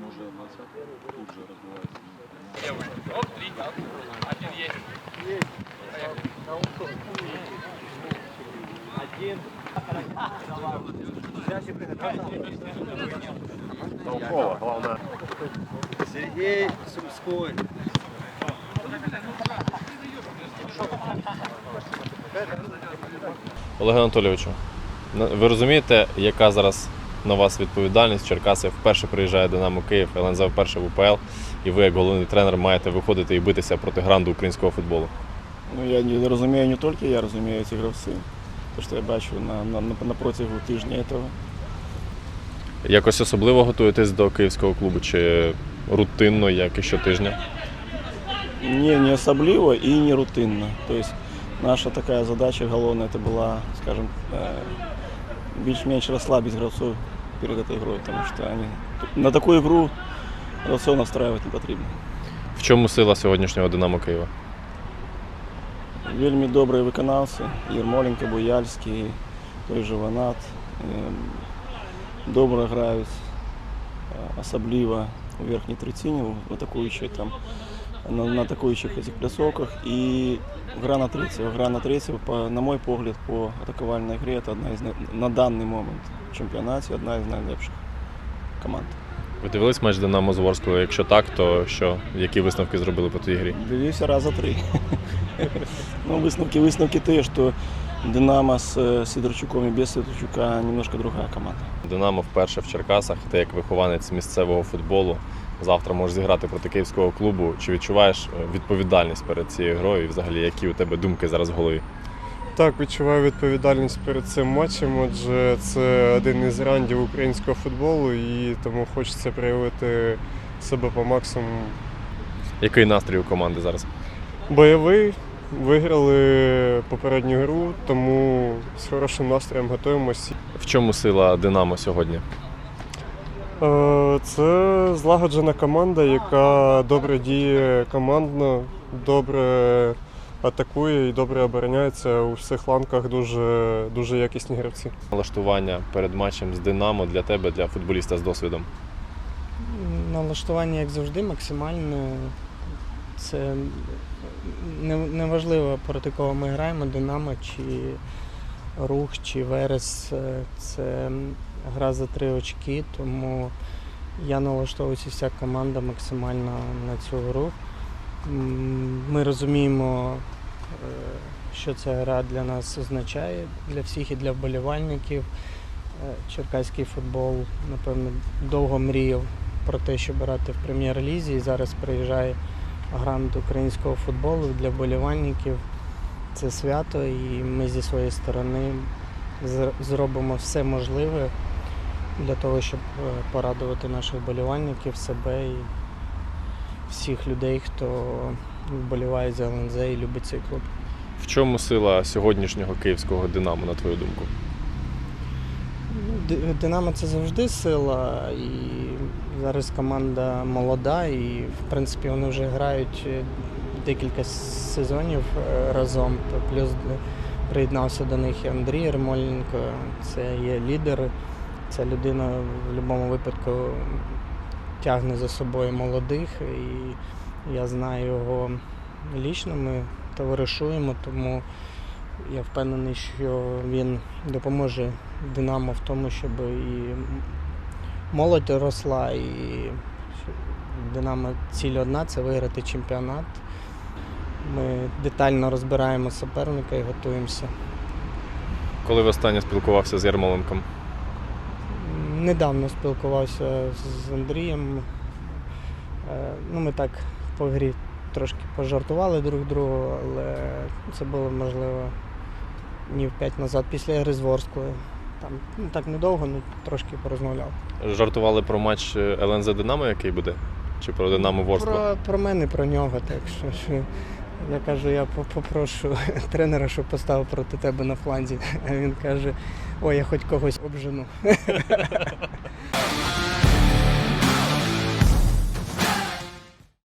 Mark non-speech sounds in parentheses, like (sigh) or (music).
Може назад тут же розбивається. Толково, головне. Сергей Сумской. Олег Анатолійовичу, ви розумієте, яка зараз на вас відповідальність? Черкаси вперше приїжджає Динамо Київ, ЛНЗ вперше в УПЛ, і ви, як головний тренер, маєте виходити і битися проти гранду українського футболу. Ну, я не розумію не тільки я розумію ці гравці. Те, що я бачу на, на, на, на протягу тижня цього. Якось особливо готуєтесь до київського клубу чи рутинно, як і щотижня? Не, не особливо и не рутинно. То есть наша такая задача головная это была, скажем, э, більш-менш расслабить гравцов перед этой игрой, потому что они на такую игру гравцов настраивать не потрібно. В чому сила сьогоднішнього Динамо Києва? Вельми добрі виконавці, Єрмоленко, Буяльський, той же Ванат. Добре грають, е, особливо у верхній третині, в атакуючих там, на, на атакуючих этих плясовках. І гра на третього. Гра на третього, по, на мой погляд, по атакувальній грі, це одна із на даний момент в чемпіонаті одна із найлепших команд. Ви дивились матч Динамо з Ворською? Якщо так, то що? Які висновки зробили по тій грі? Дивився раза три. ну, висновки, висновки те, що Динамо з е, Сидорчуком і без Сидорчука немножко другая команда. Динамо вперше в Черкасах. Ти як вихованець місцевого футболу. Завтра можеш зіграти проти київського клубу. Чи відчуваєш е, відповідальність перед цією грою? І взагалі, які у тебе думки зараз в голові? Так, відчуваю відповідальність перед цим матчем, адже це один із рандів українського футболу, і тому хочеться проявити себе по максимуму. Який настрій у команди зараз? Бойовий, виграли попередню гру, тому з хорошим настроєм готуємося. В чому сила Динамо сьогодні? Е, Це злагоджена команда, яка добре діє командно, добре атакує і добре обороняється у всіх ланках. Дуже, дуже якісні гравці. Налаштування перед матчем з Динамо для тебе, для футболіста з досвідом. Налаштування, як завжди, максимальне. Це не- неважливо, проти кого ми граємо, Динамо чи Рух, чи Верес. Е, Це гра за три очки, тому я налаштовуюся вся команда максимально на цю гру. Ми розуміємо, е, що ця гра для нас означає, для всіх і для вболівальників. Е, Черкаський футбол, напевно, довго мріяв про те, щоб грати в прем'єр-лізі. І зараз приїжджає грант українського футболу для вболівальників. Це свято, і ми зі своєї сторони зр- зробимо все можливе для того, щоб е, порадувати наших вболівальників, себе і всіх людей, хто вболіває за ЛНЗ і любить цей клуб. В чому сила сьогоднішнього київського Динамо, на твою думку? Динамо це завжди сила, і зараз команда молода, і в принципі вони вже грають е, декілька сезонів е, разом. Плюс приєднався до них і Андрій Ермоленко, це є лідер. Ця людина в будь-якому випадку тягне за собою молодих, і я знаю його лічно, ми товаришуємо, тому я впевнений, що він допоможе Динамо в тому, щоб і молодь росла, і Динамо ціль одна це виграти чемпіонат. Ми детально розбираємо суперника і готуємося. Коли ви останнє спілкувався з Ярмоленком? Недавно спілкувався з Андрієм. Е, Ну, ми так по грі трошки пожартували друг другу, але це було можливо днів п'ять назад після гри з Ворсклою. Там ну, так недовго, ну трошки порозмовляв. Жартували про матч е, ЛНЗ Динамо, який буде? Чи про Динамо Ворскла? Про, про мене, про нього, так що, що я кажу, я по- попрошу (laughs) тренера, щоб поставив проти тебе на фланзі. (laughs) Він каже, ой, я хоч когось обжену. (laughs)